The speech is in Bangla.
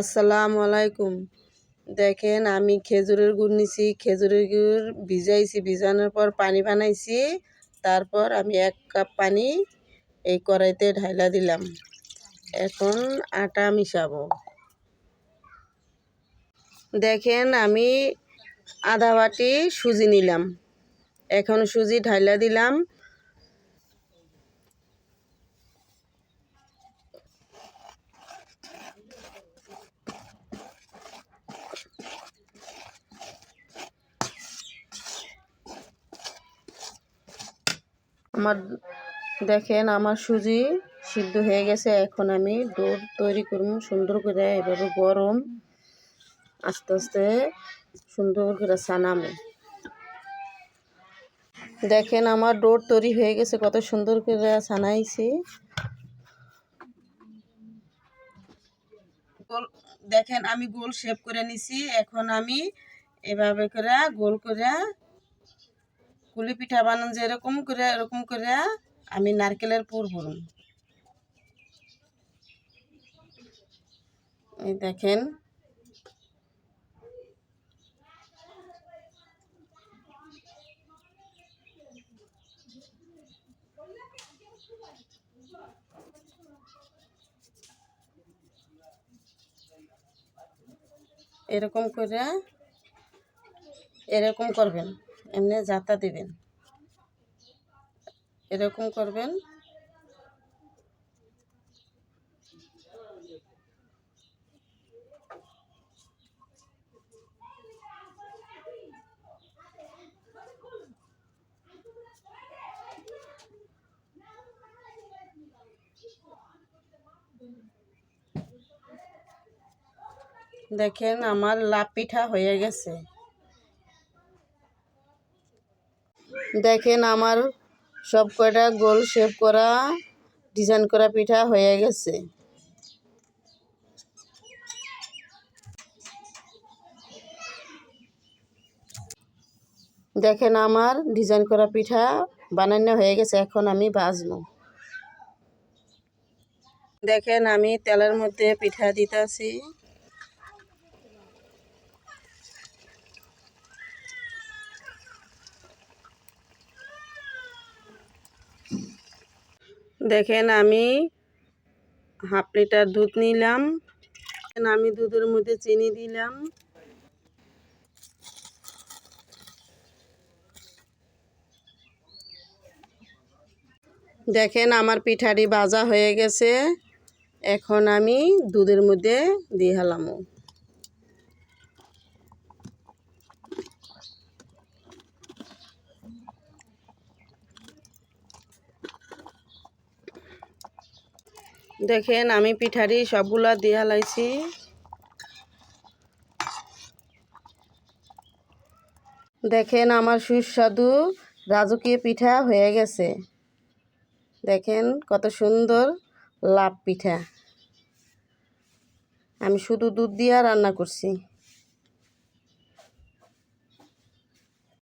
আসসালামু আলাইকুম। দেখেন, আমি খেজুরের গুড় নিছি। খেজুরের গুড় ভিজাইছি, ভিজানোর পর পানি বানাইছি। তারপর আমি এক কাপ পানি এই কড়াইতে ঢাইলা দিলাম। এখন আটা মিশাবো। দেখেন, আমি আধা বাটি সুজি নিলাম। এখন সুজি ঢাইলা দিলাম। আমার দেখেন আমার সুজি সিদ্ধ হয়ে গেছে। এখন আমি ডোর তৈরি করব সুন্দর করে, এভাবে গরম, আস্তে আস্তে সুন্দর করে সানামো দেখেন আমার ডোর তৈরি হয়ে গেছে, কত সুন্দর করে সানাইছি। দেখেন আমি গোল শেপ করে নিছি। এখন আমি এভাবে করে গোল করে কুলি পিঠা বানান যে এরকম করে এরকম করে আমি নারকেলের পুর ভরুন। এই দেখেন। এরকম করে, এরকম করবেন। এমনি জাতা দিবেন। এরকম করবেন। দেখেন আমার লাভ পিঠা হয়ে গেছে। দেখেন আমার সব কয়টা গোল শেপ করা ডিজাইন করা পিঠা হয়ে গেছে। দেখেন আমার ডিজাইন করা পিঠা বানানো হয়ে গেছে, এখন আমি ভাজবো দেখেন আমি তেলের মধ্যে পিঠা দিতেছি। দেখেন আমি হাফ লিটার দুধ নিলাম। আমি দুধের মধ্যে চিনি দিলাম। দেখেন আমার পিঠাটি ভাজা হয়ে গেছে। এখন আমি দুধের মধ্যে দিয়ে হালাম। দেখেন, আমি পিঠারি সবগুলা দিয়া লাইছি। দেখেন, আমার সুস্বাদু রাজকীয় পিঠা হয়ে গেছে। দেখেন, কত সুন্দর লাভ পিঠা। আমি শুধু দুধ দিয়ে রান্না করছি।